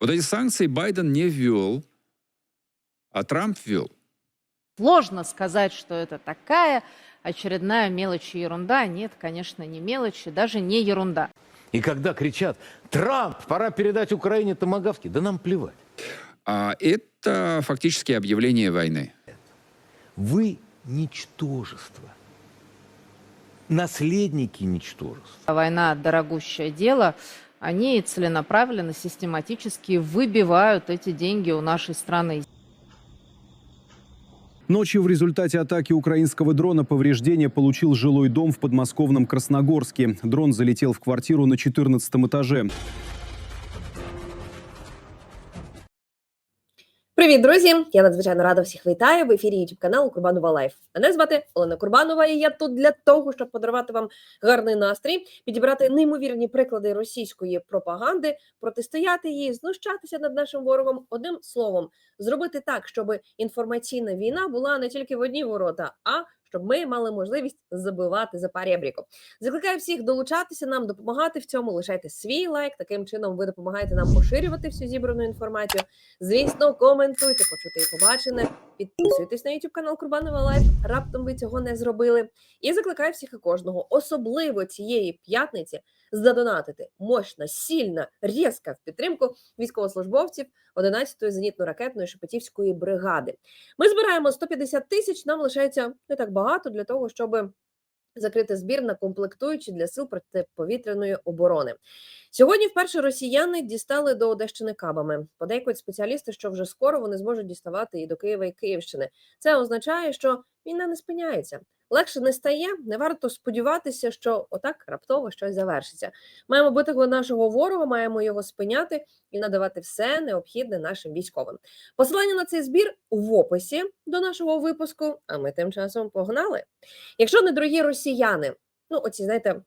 Вот эти санкции Байден не ввел, а Трамп ввел. Сложно сказать, что это такая очередная мелочь и ерунда. Нет, конечно, не мелочь даже не ерунда. И когда кричат, Трамп, пора передать Украине томагавки, да нам плевать. А это фактически объявление войны. Вы ничтожество. Наследники ничтожества. Война – дорогущее дело. Они целенаправленно, систематически выбивают эти деньги у нашей страны. Ночью в результате атаки украинского дрона повреждения получил жилой дом в подмосковном Красногорске. Дрон залетел в квартиру на 14 этаже. Привіт, друзі! Я надзвичайно рада всіх вітаю в ефірі youtube каналу Курбанова Лайф. Мене звати Олена Курбанова, і я тут для того, щоб подарувати вам гарний настрій, підібрати неймовірні приклади російської пропаганди, протистояти їй, знущатися над нашим ворогом. Одним словом, зробити так, щоб інформаційна війна була не тільки в одні ворота, а щоб ми мали можливість забивати за парєбріку. Закликаю всіх долучатися нам, допомагати в цьому. Лишайте свій лайк. Таким чином ви допомагаєте нам поширювати всю зібрану інформацію. Звісно, коментуйте, почути і побачене. Підписуйтесь на YouTube канал Курбанова Лайф. Раптом ви цього не зробили. І закликаю всіх і кожного, особливо цієї п'ятниці, задонатити мощно, сильно, різко в підтримку військовослужбовців 11-ї зенітно-ракетної Шепетівської бригади. Ми збираємо 150 тисяч. Нам лишається не так багато для того, щоб закрити збір на комплектуючі для сил протиповітряної оборони. Сьогодні вперше росіяни дістали до Одещини кабами. Подейкують спеціалісти, що вже скоро вони зможуть діставати і до Києва і Київщини. Це означає, що війна не спиняється. Легше не стає, не варто сподіватися, що отак раптово щось завершиться. Маємо бити нашого ворога, маємо його спиняти і надавати все необхідне нашим військовим. Посилання на цей збір в описі до нашого випуску. А ми тим часом погнали. Якщо не дорогі росіяни, ну оці знаєте,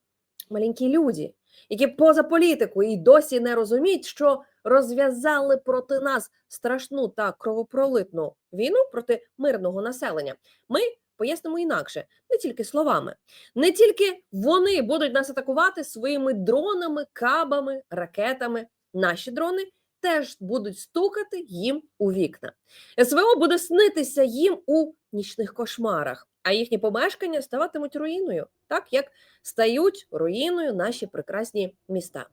маленькі люди, які поза політикою і досі не розуміють, що розв'язали проти нас страшну та кровопролитну війну проти мирного населення. Ми пояснимо інакше, не тільки словами, не тільки вони будуть нас атакувати своїми дронами, кабами, ракетами. Наші дрони теж будуть стукати їм у вікна. СВО буде снитися їм у нічних кошмарах, а їхні помешкання ставатимуть руїною, так як стають руїною наші прекрасні міста.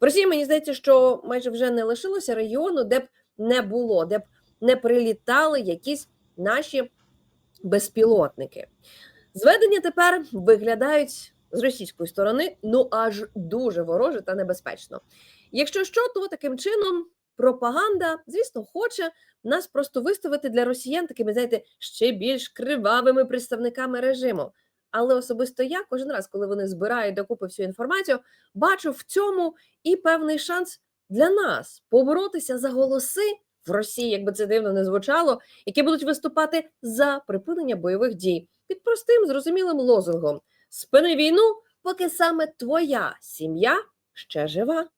В Росії мені здається, що майже вже не лишилося регіону, де б не було, де б не прилітали якісь наші безпілотники. Зведення тепер виглядають з російської сторони ну аж дуже вороже та небезпечно. Якщо що, то таким чином пропаганда, звісно, хоче нас просто виставити для росіян такими, знаєте, ще більш кривавими представниками режиму. Але особисто я кожен раз, коли вони збирають докупи всю інформацію, бачу в цьому і певний шанс для нас поборотися за голоси в Росії, якби це дивно не звучало, які будуть виступати за припинення бойових дій під простим зрозумілим лозунгом: спини війну, поки саме твоя сім'я ще жива.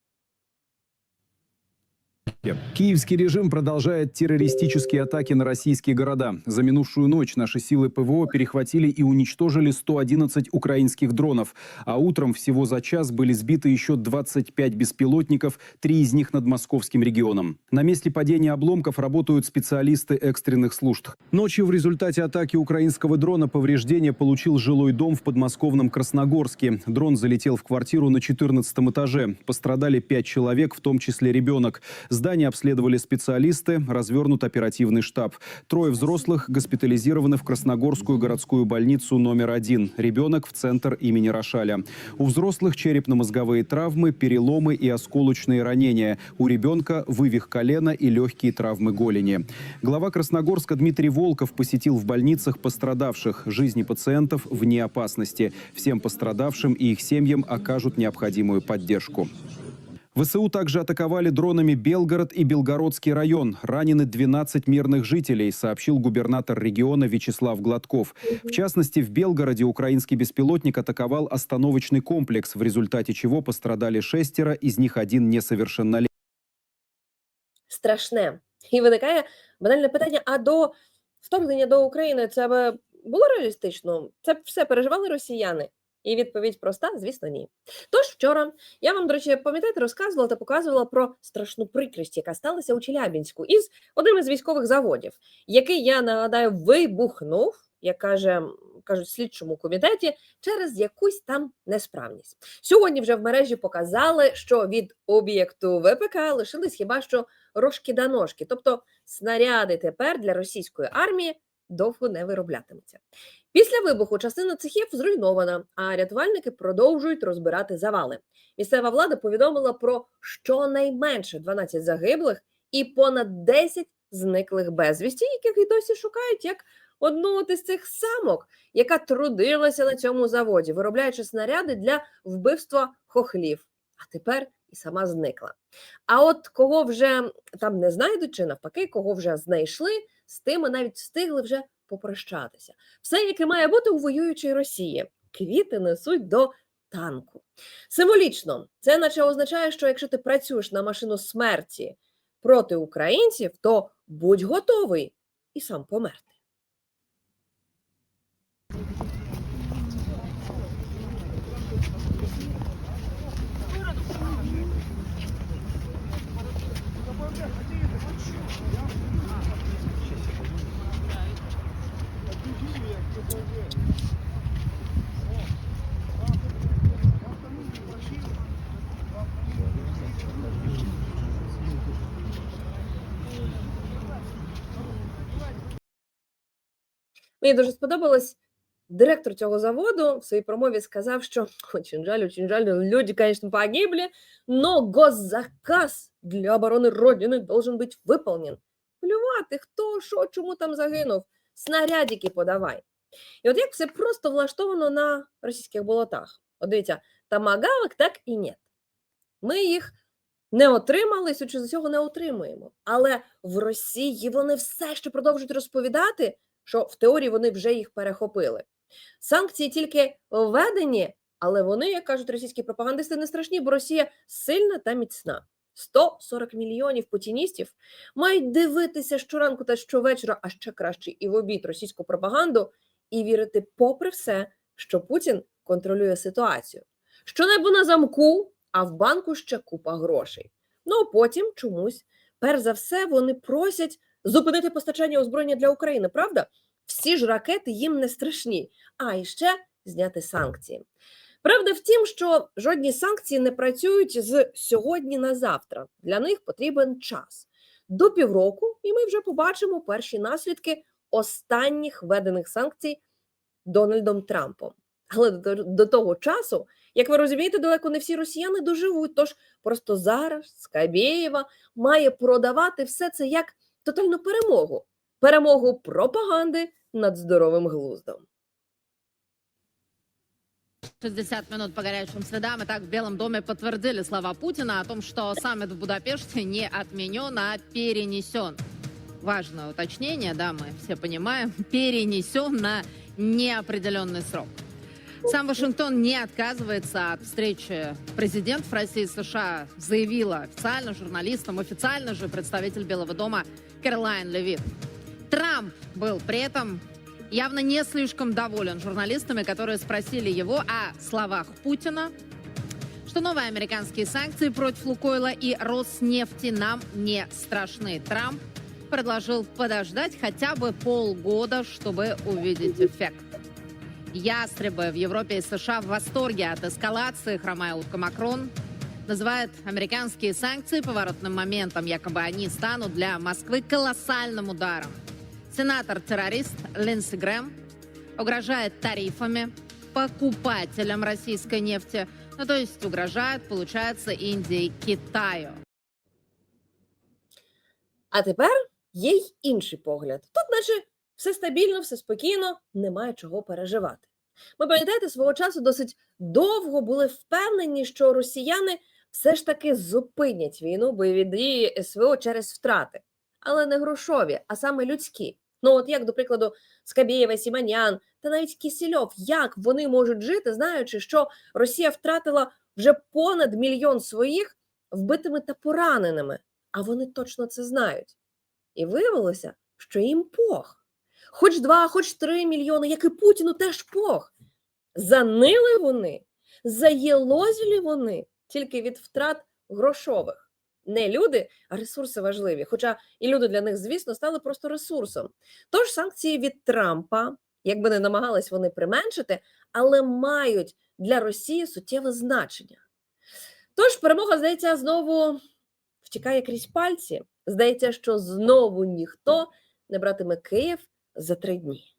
Киевский режим продолжает террористические атаки на российские города. За минувшую ночь наши силы ПВО перехватили и уничтожили 111 украинских дронов. А утром всего за час были сбиты еще 25 беспилотников, три из них над московским регионом. На месте падения обломков работают специалисты экстренных служб. Ночью в результате атаки украинского дрона повреждения получил жилой дом в подмосковном Красногорске. Дрон залетел в квартиру на 14 этаже. Пострадали пять человек, в том числе ребенок. Здание обследовали специалисты, развернут оперативный штаб. Трое взрослых госпитализированы в Красногорскую городскую больницу номер один. Ребенок в центр имени Рошаля. У взрослых черепно-мозговые травмы, переломы и осколочные ранения. У ребенка вывих колена и легкие травмы голени. Глава Красногорска Дмитрий Волков посетил в больницах пострадавших. Жизни пациентов вне опасности. Всем пострадавшим и их семьям окажут необходимую поддержку. ВСУ также атаковали дронами Белгород и Белгородский район. Ранены 12 мирных жителей, сообщил губернатор региона Вячеслав Гладков. В частности, в Белгороде украинский беспилотник атаковал остановочный комплекс, в результате чего пострадали шестеро, из них один несовершеннолетний. Страшне. І виникає банальне питання: а до вторгнення до України це би було реалістично? Це б все переживали росіяни? І відповідь проста, звісно, ні. Тож вчора я вам, до речі, пам'ятаєте, розказувала та показувала про страшну прикрість, яка сталася у Челябінську із одним із військових заводів, який я нагадаю вибухнув, як каже кажуть слідчому комітеті, через якусь там несправність. Сьогодні вже в мережі показали, що від об'єкту ВПК лишились хіба що рожки да ножки, тобто снаряди тепер для російської армії довго не вироблятимуться. Після вибуху частина цехів зруйнована, а рятувальники продовжують розбирати завали. Місцева влада повідомила про щонайменше 12 загиблих і понад 10 зниклих безвісті, яких і досі шукають як одну із цих самок, яка трудилася на цьому заводі, виробляючи снаряди для вбивства хохлів. А тепер і сама зникла. А от кого вже там не знайдуть, чи навпаки, кого вже знайшли, з тими навіть встигли вже попрощатися. Все, яке має бути у воюючій Росії. Квіти несуть до танку. Символічно, це наче означає, що якщо ти працюєш на машину смерті проти українців, то будь готовий і сам померти. Мені дуже сподобалось. Директор цього заводу в своїй промові сказав, що очень жаль, очень жаль, люди, конечно, погибли, но госзаказ для оборони Родини должен бути выполнен. Плювати, хто, що, чому там загинув, снарядики подавай. І от як все просто влаштовано на російських болотах. От дивіться, тамагавок так і нет. Ми їх не отримали, судячи з цього не отримуємо. Але в Росії вони все ще продовжують розповідати, що в теорії вони вже їх перехопили. Санкції тільки введені, але вони, як кажуть російські пропагандисти, не страшні, бо Росія сильна та міцна. 140 мільйонів путіністів мають дивитися щоранку та щовечора, а ще краще і в обід російську пропаганду, і вірити, попри все, що Путін контролює ситуацію. Що небо на замку, а в банку ще купа грошей. Ну а потім чомусь, перш за все, вони просять зупинити постачання озброєння для України, правда? Всі ж ракети їм не страшні, а і ще зняти санкції. Правда в тім, що жодні санкції не працюють з сьогодні на завтра. Для них потрібен час до півроку, і ми вже побачимо перші наслідки останніх введених санкцій Дональдом Трампом. Але до, того часу, як ви розумієте, далеко не всі росіяни доживуть. Тож просто зараз Скабєєва має продавати все це як тотальну перемогу, перемогу пропаганди над здоровим глуздом. 60 минут по горячим следам. Итак, в Белом доме подтвердили слова Путина о том, что саммит в Будапеште не отменен, а перенесен. Важное уточнение, да, мы все понимаем, перенесен на неопределенный срок. Сам Вашингтон не отказывается от встречи президентов России и США, заявила официально журналистам, официально же представитель Белого дома Кэролайн Левит. Трамп был при этом явно не слишком доволен журналистами, которые спросили его о словах Путина, что новые американские санкции против Лукойла и Роснефти нам не страшны. Трамп предложил подождать хотя бы полгода, чтобы увидеть эффект. Ястребы в Европе и США в восторге от эскалации, хромая утка Макрон, называет американские санкции поворотным моментом. Якобы они станут для Москвы колоссальным ударом. Сенатор-террорист Линдси Грэм угрожает тарифами покупателям российской нефти. Ну, то есть угрожает, получается, Индии, Китаю. А тепер є й інший погляд. Тут, наче, все стабільно, все спокійно, немає чого переживати. Ми пам'ятаєте, свого часу досить довго були впевнені, що росіяни все ж таки зупинять війну бойові дії СВО через втрати, але не грошові, а саме людські. Ну, от як, до прикладу, Скабєєва, Сіманян та навіть Кісільов, як вони можуть жити, знаючи, що Росія втратила вже понад мільйон своїх вбитими та пораненими, а вони точно це знають. І виявилося, що їм пох. Хоч два, хоч три мільйони, як і Путіну, теж пох. Занили вони, заєлозілі вони тільки від втрат грошових. Не люди, а ресурси важливі. Хоча і люди для них, звісно, стали просто ресурсом. Тож санкції від Трампа, якби не намагались вони применшити, але мають для Росії суттєве значення. Тож перемога, здається, знову втікає крізь пальці. Здається, що знову ніхто не братиме Київ за три дні.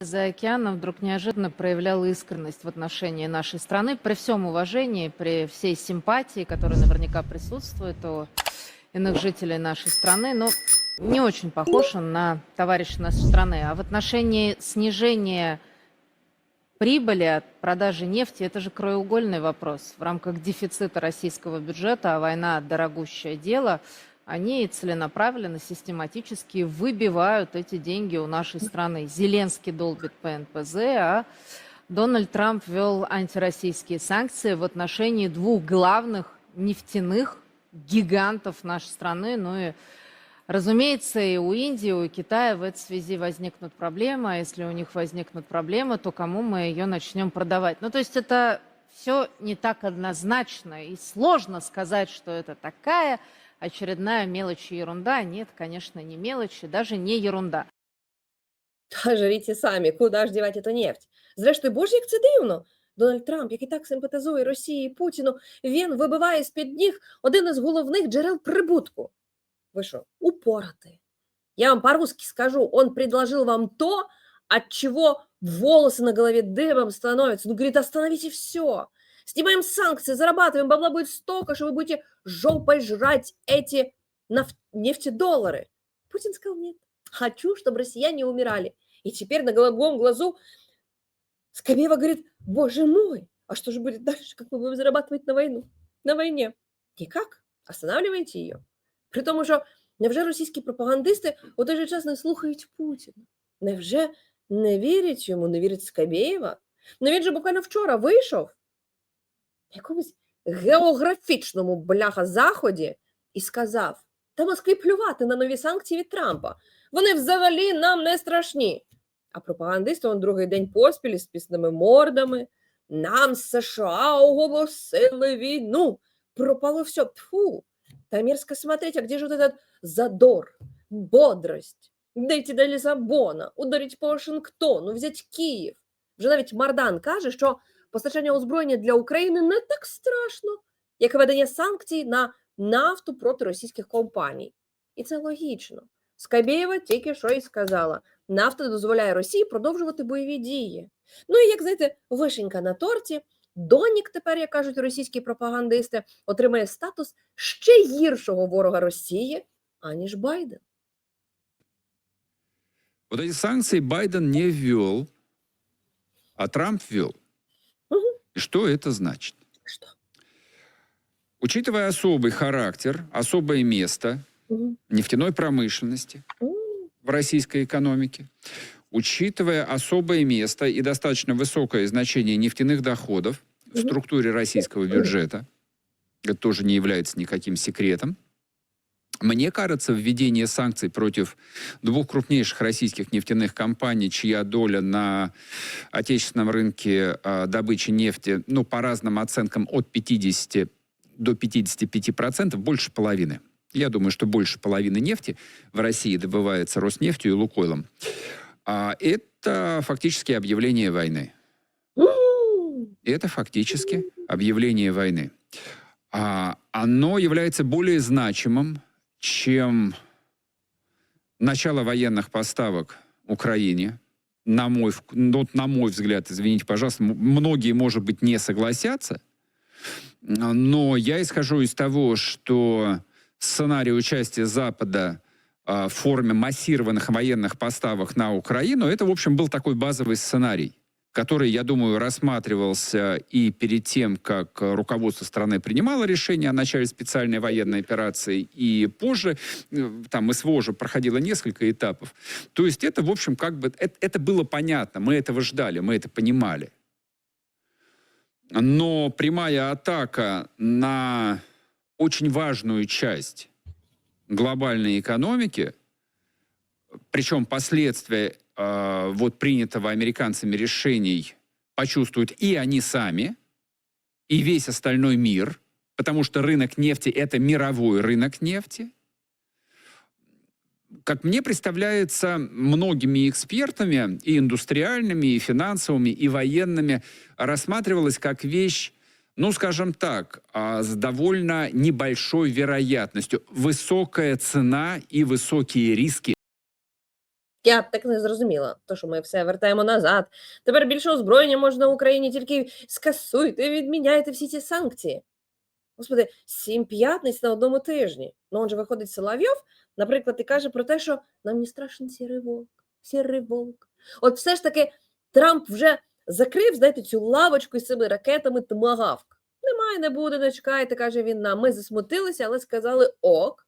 За океаном вдруг неожиданно проявлял искренность в отношении нашей страны. При всем уважении, при всей симпатии, которая наверняка присутствует у иных жителей нашей страны, но не очень похож он на товарища нашей страны. А в отношении снижения прибыли от продажи нефти, это же краеугольный вопрос. В рамках дефицита российского бюджета, а война – дорогущее дело, они целенаправленно, систематически выбивают эти деньги у нашей страны. Зеленский долбит по НПЗ, а Дональд Трамп ввел антироссийские санкции в отношении двух главных нефтяных гигантов нашей страны. Ну и, разумеется, и у Индии, и у Китая в этой связи возникнут проблемы. А если у них возникнут проблемы, то кому мы ее начнем продавать? Ну, то есть это все не так однозначно. И сложно сказать, что это такая очередная мелочь и ерунда. Нет, конечно, не мелочь, и даже не ерунда. Та жаріться самі, куди ж дівати ту нефть? Зрештою, боже, як це дивно. Дональд Трамп, який так симпатизує Росії і Путіну, він вибиває з-під ніг один із головних джерел прибутку. Ви що, упоротый? Я вам по-русски скажу, он предложил вам то, от чего волосы на голове дыбом становятся. Ну, говорит, остановите все. Снимаем санкции, зарабатываем, бабла будет столько, что вы будете жопой жрать эти наф- нефтедоллары. Путин сказал, нет, хочу, чтобы россияне умирали. И теперь на голубом глазу Скобеева говорит, боже мой, а что же будет дальше, как мы будем зарабатывать на войну? На войне? Никак. Останавливайте ее. При тому, що невже російські пропагандисти у той же час не слухають Путіна? Невже не вірять йому, не вірять Скабєєва? Ну він же буквально вчора вийшов на Якомусь географічному бляха заході і сказав: та Москві плювати на нові санкції від Трампа. Вони взагалі нам не страшні. А пропагандисти он другий день поспіль з пісними мордами. Нам США оголосили війну. Пропало все. Тьфу. Та мерзко смотреть, а где же вот этот задор, бодрость? Дойти до Лісабона, ударить по Вашингтону, взять Київ. Вже навіть Мардан каже, що постачання озброєння для України не так страшно, як введення санкцій на нафту проти російських компаній. І це логічно. Скабєєва тільки що і сказала: нафта дозволяє Росії продовжувати бойові дії. Ну і як знаєте, вишенька на торті, Донік тепер, як кажуть російські пропагандисти, отримає статус ще гіршого ворога Росії, аніж Байден. Вот эти санкции Байден не ввел, а Трамп ввел. Что это значит? Що? Учитывая особый характер, особое место Мгм. нефтяной промышленности М. в российской экономике, учитывая особое место и достаточно высокое значение нефтяных доходов в Мгм. структуре российского бюджета, это тоже не является никаким секретом, мне кажется, введение санкций против двух крупнейших российских нефтяных компаний, чья доля на отечественном рынке а, добычи нефти, ну, по разным оценкам, от 50 до 55%, больше половины. Я думаю, что больше половины нефти в России добывается Роснефтью и Лукойлом. А это фактически объявление войны. Это фактически объявление войны. А, оно является более значимым, чем начало военных поставок Украине. На мой, ну, вот на мой взгляд, извините, пожалуйста, многие, может быть, не согласятся, но я исхожу из того, что сценарий участия Запада а, в форме массированных военных поставок на Украину, это, в общем, был такой базовый сценарий который, я думаю, рассматривался и перед тем, как руководство страны принимало решение о начале специальной военной операции, и позже, э, там СВО уже проходило несколько этапов. То есть это, в общем, как бы, это, это было понятно, мы этого ждали, мы это понимали. Но прямая атака на очень важную часть глобальной экономики, причем последствия э, вот принятого американцами решений почувствуют и они сами, и весь остальной мир, потому что рынок нефти – это мировой рынок нефти. Как мне представляется, многими экспертами, и индустриальными, и финансовыми, и военными, рассматривалась как вещь, ну, скажем так, а, с довольно небольшой вероятностью. Высокая цена и высокие риски Я так не зрозуміла, то що ми все вертаємо назад. Тепер більше озброєння можна Україні, тільки скасуйте, відміняйте всі ці санкції. Господи, сім п'ятниць на одному тижні. Ну, он же виходить Соловйов, наприклад, і каже про те, що нам не страшен сірий вовк, сірий вовк. От все ж таки Трамп вже закрив, знаєте, цю лавочку із цими ракетами Томагавк. Немає, не буде, не чекайте, каже він нам. Ми засмутилися, але сказали ок.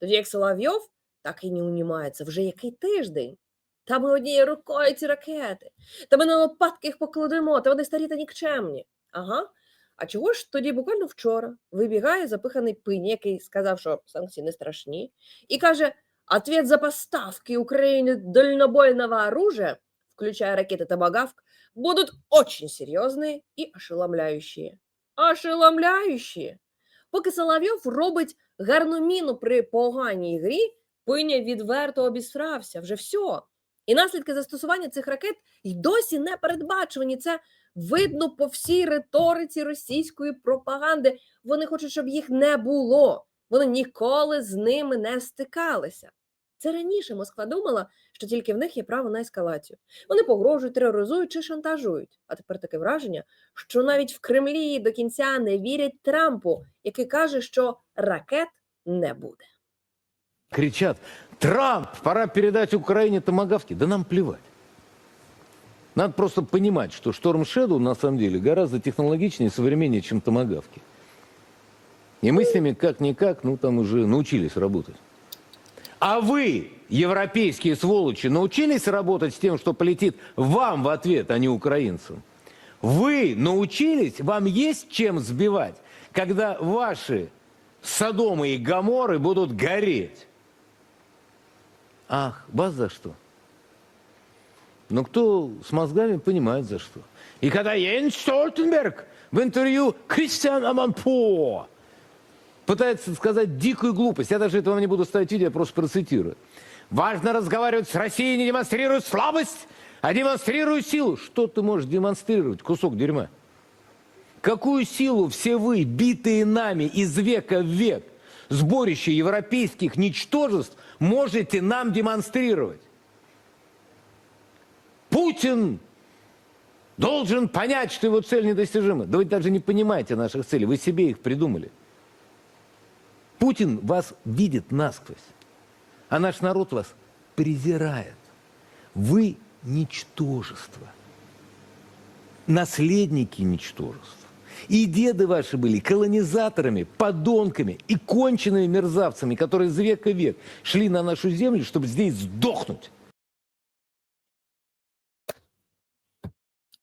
Тоді як Соловйов так і не унімається. Вже який тиждень? Та ми однією рукою ці ракети. Та ми на лопатки їх покладемо, та вони старі та нікчемні. Ага. А чого ж тоді буквально вчора вибігає запиханий пинь, який сказав, що санкції не страшні, і каже: ответ за поставки Украине дальнобойного оружия, включая ракеты Томагавк, будут очень серьезные и ошеломляющие. Ошеломляющие. Поки Соловйов робить гарну міну при поганій грі, Пиня відверто обісрався, вже все. І наслідки застосування цих ракет й досі не передбачувані. Це видно по всій риториці російської пропаганди. Вони хочуть, щоб їх не було. Вони ніколи з ними не стикалися. Це раніше Москва думала, що тільки в них є право на ескалацію. Вони погрожують, тероризують чи шантажують. А тепер таке враження, що навіть в Кремлі до кінця не вірять Трампу, який каже, що ракет не буде. Кричат, Трамп, пора передать Украине томагавки. Да нам плевать. Надо просто понимать, что Шторм Shadow на самом деле гораздо технологичнее и современнее, чем томагавки. И мы с ними как-никак, ну там уже научились работать. А вы, европейские сволочи, научились работать с тем, что полетит вам в ответ, а не украинцам? Вы научились, вам есть чем сбивать, когда ваши Содомы и Гаморы будут гореть? Ах, вас за что? Но кто с мозгами понимает за что. И когда Йен Столтенберг в интервью Кристиан Аманпо пытается сказать дикую глупость, я даже это вам не буду ставить видео, я просто процитирую. Важно разговаривать с Россией, не демонстрируя слабость, а демонстрируя силу. Что ты можешь демонстрировать, кусок дерьма? Какую силу все вы, битые нами из века в век, сборище европейских ничтожеств, можете нам демонстрировать? Путин должен понять, что его цель недостижима. Да вы даже не понимаете наших целей, вы себе их придумали. Путин вас видит насквозь, а наш народ вас презирает. Вы ничтожество, наследники ничтожества. И деды ваши были колонизаторами, подонками и конченными мерзавцами, которые из века в век шли на нашу землю, чтобы здесь сдохнуть.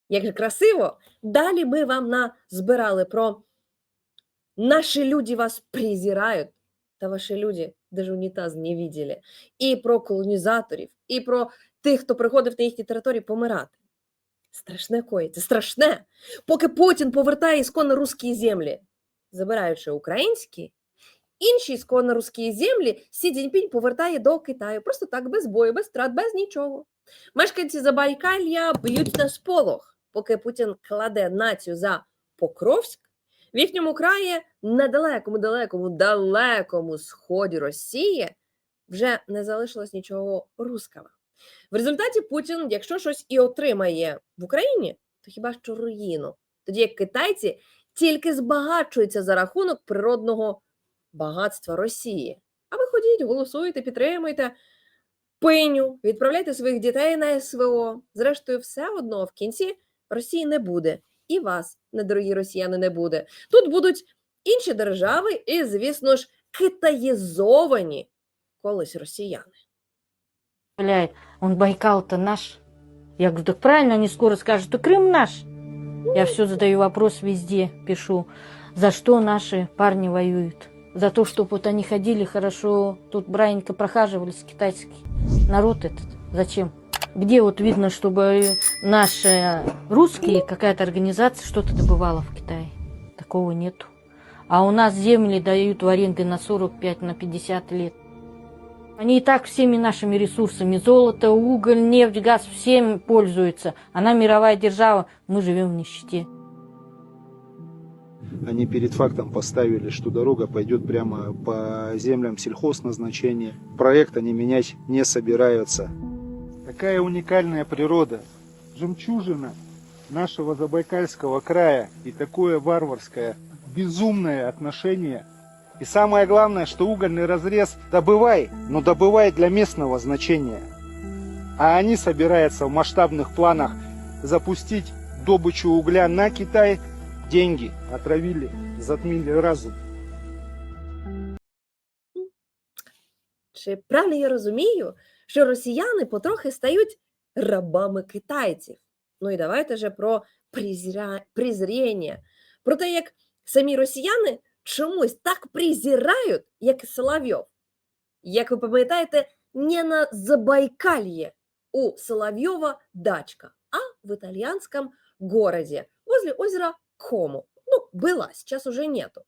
Як же красиво! Далі ми вам назбирали про наші люди вас презирають, та ваші люди даже унітаз не видели, і про колонізаторів, і про тих, хто приходив на їхні території помирати. Страшне коїться, страшне. Поки Путін повертає ісконно русські землі, забираючи українські, інші ісконно русські землі Сі Цзіньпінь повертає до Китаю. Просто так, без бою, без втрат, без нічого. Мешканці Забайкалья б'ють на сполох, поки Путін кладе націю за Покровськ. В їхньому краї на далекому, далекому, далекому сході Росії вже не залишилось нічого руского. В результаті Путін, якщо щось і отримає в Україні, то хіба що руїну. Тоді як китайці тільки збагачуються за рахунок природного багатства Росії. А ви ходіть, голосуйте, підтримуйте пиню, відправляйте своїх дітей на СВО. Зрештою, все одно в кінці Росії не буде. І вас, недорогі росіяни, не буде. Тут будуть інші держави, і, звісно ж, китаїзовані колись росіяни. Бля, он Байкал-то наш. Я говорю, так правильно, они скоро скажут, что Крым наш. Я все задаю вопрос везде, пишу, за что наши парни воюют. За то, чтобы вот они ходили хорошо, тут браненько прохаживались, китайский народ этот. Зачем? Где вот видно, чтобы наши русские, какая-то организация что-то добывала в Китае? Такого нету. А у нас земли дают в аренды на 45, на 50 лет. Они и так всеми нашими ресурсами, золото, уголь, нефть, газ, всем пользуются. Она мировая держава, мы живем в нищете. Они перед фактом поставили, что дорога пойдет прямо по землям сельхозназначения. Проект они менять не собираются. Такая уникальная природа, жемчужина нашего Забайкальского края и такое варварское, безумное отношение. И самое главное, что угольный разрез добывай, но добывай для местного значения. А они собираются в масштабных планах запустить добычу угля на Китай, деньги отравили, затмили разум. Чи правильно я розумію, що росіяни потрохи стають рабами китайців? Ну і давайте же про презря... презріння, про те, як самі росіяни чомусь так презирають, як і Соловйов. Як ви пам'ятаєте, не на Забайкалье у Соловьева дачка, а в итальянском городе возле озера Кому. Ну, была, сейчас уже нету.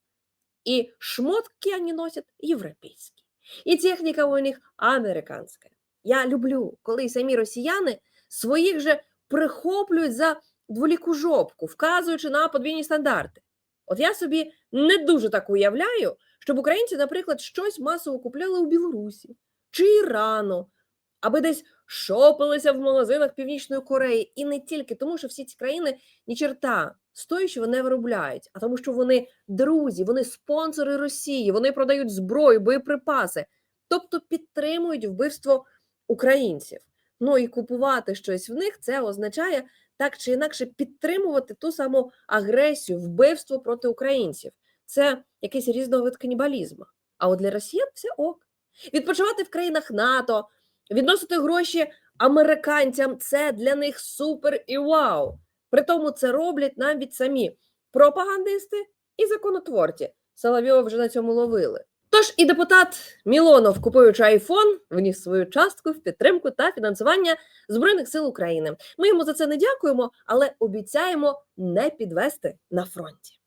И шмотки они носят европейские. І техніка у них американська. Я люблю, коли самі росіяни своїх же прихоплюють за дволіку жопку, вказуючи на подвійні стандарти. От я собі не дуже так уявляю, щоб українці, наприклад, щось масово купляли у Білорусі чи Ірану, аби десь шопилися в магазинах Північної Кореї. І не тільки тому, що всі ці країни ні черта стоячого не виробляють, а тому, що вони друзі, вони спонсори Росії, вони продають зброю, боєприпаси, тобто підтримують вбивство українців. Ну і купувати щось в них це означає так чи інакше підтримувати ту саму агресію, вбивство проти українців. Це якийсь різновид канібалізму. А от для росіян це ок. Відпочивати в країнах НАТО, відносити гроші американцям це для них супер і вау. Притому це роблять навіть самі пропагандисти і законотворці. Соловйова вже на цьому ловили. Тож і депутат Мілонов, купуючи айфон, вніс свою частку в підтримку та фінансування Збройних сил України. Ми йому за це не дякуємо, але обіцяємо не підвести на фронті.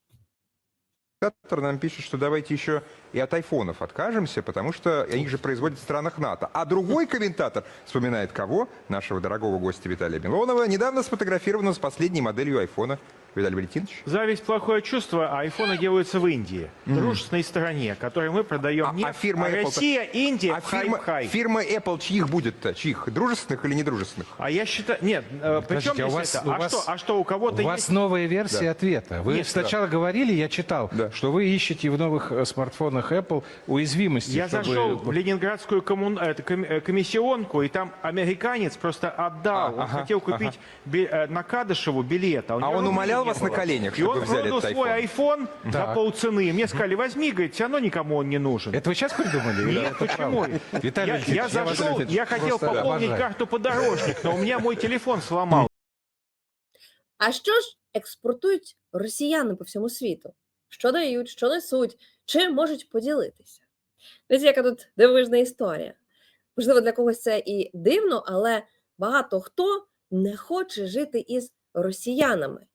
Нам пишет, что давайте еще и от айфонов откажемся, потому что они же производят в странах НАТО. А другой комментатор вспоминает кого? Нашего дорогого гостя Виталия Милонова, недавно сфотографированного с последней моделью айфона. Виталий Валентинович? Зависть – плохое чувство, а айфоны делаются в Индии, дружественной стране, которой мы продаем А- а нефть, фирма Apple- Россия, Индия, А фирма, хай-хай. фирма Apple чьих будет-то? Чьих? Дружественных или недружественных? А я считаю, нет, э, Подождите, а у здесь вас- это? у А, вас- что, а что, у кого-то У вас есть... новая версия Да. ответа. Вы Нет, сначала говорили, я читал, Да. что вы ищете в новых э, смартфонах Apple уязвимости. Я чтобы- зашел в ленинградскую коммун- это, э, комиссионку, и там американец просто отдал. А, он ага, хотел купить бе- э, на Кадышеву билет. А него он рублей умолял вас на было. коленях, И он взяли продал свой за Так. полцены. Мне сказали, возьми, говорит, все равно никому он не нужен. Это вы сейчас придумали? Нет, почему? Виталий Я, зашел, я хотел пополнить обожаю. карту подорожник, но у меня мой телефон сломал. А що ж експортують росіяни по всьому світу? Що дають, що несуть, чим можуть поділитися? Дивіться, яка тут дивовижна історія. Можливо, для когось це і дивно, але багато хто не хоче жити із росіянами.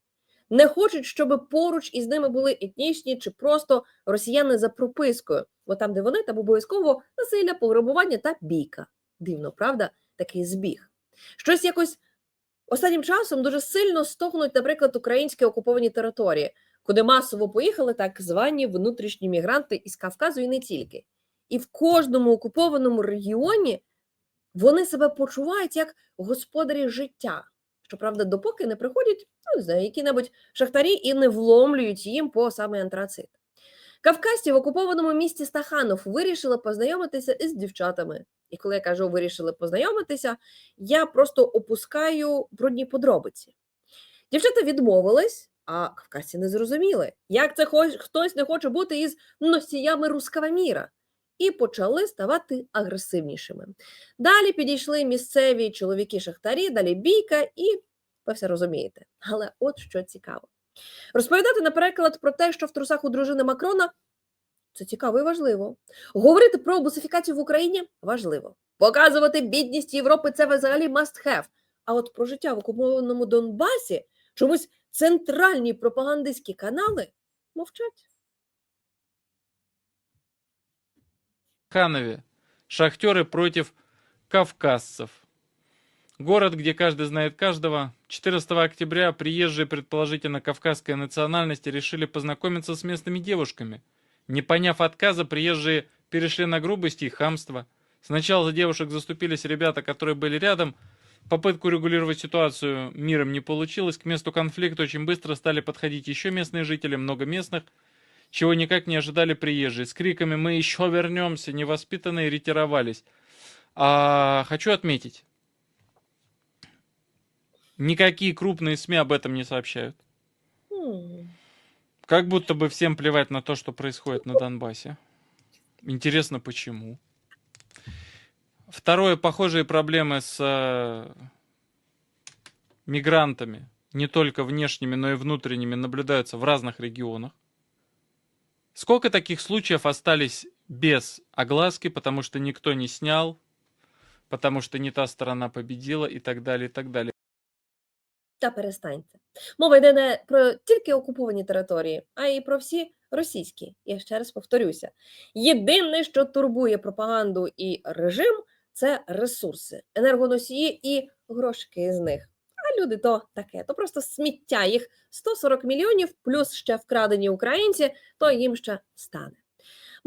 Не хочуть, щоб поруч із ними були етнічні чи просто росіяни за пропискою, бо там, де вони, там обов'язково насилля, пограбування та бійка. Дивно, правда, такий збіг. Щось якось Останнім часом дуже сильно стогнуть, наприклад, українські окуповані території, куди масово поїхали так звані внутрішні мігранти із Кавказу і не тільки. І в кожному окупованому регіоні вони себе почувають як господарі життя. Щоправда, допоки не приходять ну, не які-небудь шахтарі і не вломлюють їм по саме антрацит. Кавказці в окупованому місті Стаханов вирішили познайомитися із дівчатами. І коли я кажу, вирішили познайомитися, я просто опускаю брудні подробиці. Дівчата відмовились, а кавказці не зрозуміли, як це хоч хтось не хоче бути із носіями руского міра, і почали ставати агресивнішими. Далі підійшли місцеві чоловіки-шахтарі, далі бійка, і ви все розумієте. Але от що цікаво. Розповідати, наприклад, про те, що в трусах у дружини Макрона це цікаво і важливо. Говорити про бусифікацію в Україні важливо. Показувати бідність Європи це взагалі must have. А от про життя в окупованому Донбасі чомусь центральні пропагандистські канали мовчать. Ханове. Шахтеры против кавказцев. Город, где каждый знает каждого. 14 октября приезжие, предположительно кавказской национальности, решили познакомиться с местными девушками. Не поняв отказа, приезжие перешли на грубость и хамство. Сначала за девушек заступились ребята, которые были рядом. Попытку регулировать ситуацию миром не получилось. К месту конфликта очень быстро стали подходить еще местные жители, много местных, чего никак не ожидали приезжие. С криками «Мы еще вернемся!» невоспитанные ретировались. А, хочу отметить, никакие крупные СМИ об этом не сообщают. Как будто бы всем плевать на то, что происходит на Донбассе. Интересно, почему? Второе, похожие проблемы с э, мигрантами, не только внешними, но и внутренними, наблюдаются в разных регионах. Сколько таких случаев остались без огласки, потому что никто не снял, потому что не та сторона победила и так далее, и так далее. Та перестаньте. Мова йде не про тільки окуповані території, а й про всі російські. Я ще раз повторюся. Єдине, що турбує пропаганду і режим, Це ресурси, енергоносії і грошики з них. А люди то таке, то просто сміття. Їх 140 мільйонів, плюс ще вкрадені українці, то їм ще стане.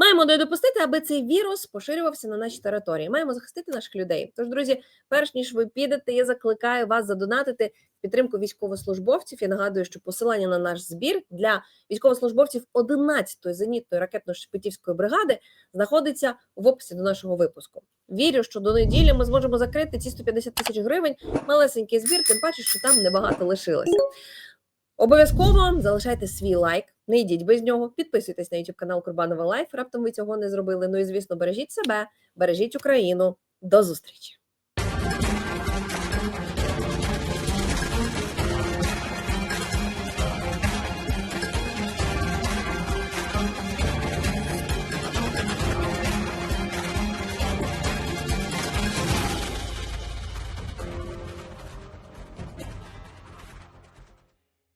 Маємо не допустити, аби цей вірус поширювався на нашій території. Маємо захистити наших людей. Тож, друзі, перш ніж ви підете, я закликаю вас задонатити підтримку військовослужбовців. Я нагадую, що посилання на наш збір для військовослужбовців 11-ї зенітної ракетно-шепетівської бригади знаходиться в описі до нашого випуску. Вірю, що до неділі ми зможемо закрити ці 150 тисяч гривень. Малесенький збір, тим паче, що там небагато лишилося. Обов'язково залишайте свій лайк, не йдіть без нього. Підписуйтесь на YouTube канал Курбанова Лайф. Раптом ви цього не зробили. Ну і звісно, бережіть себе, бережіть Україну. До зустрічі!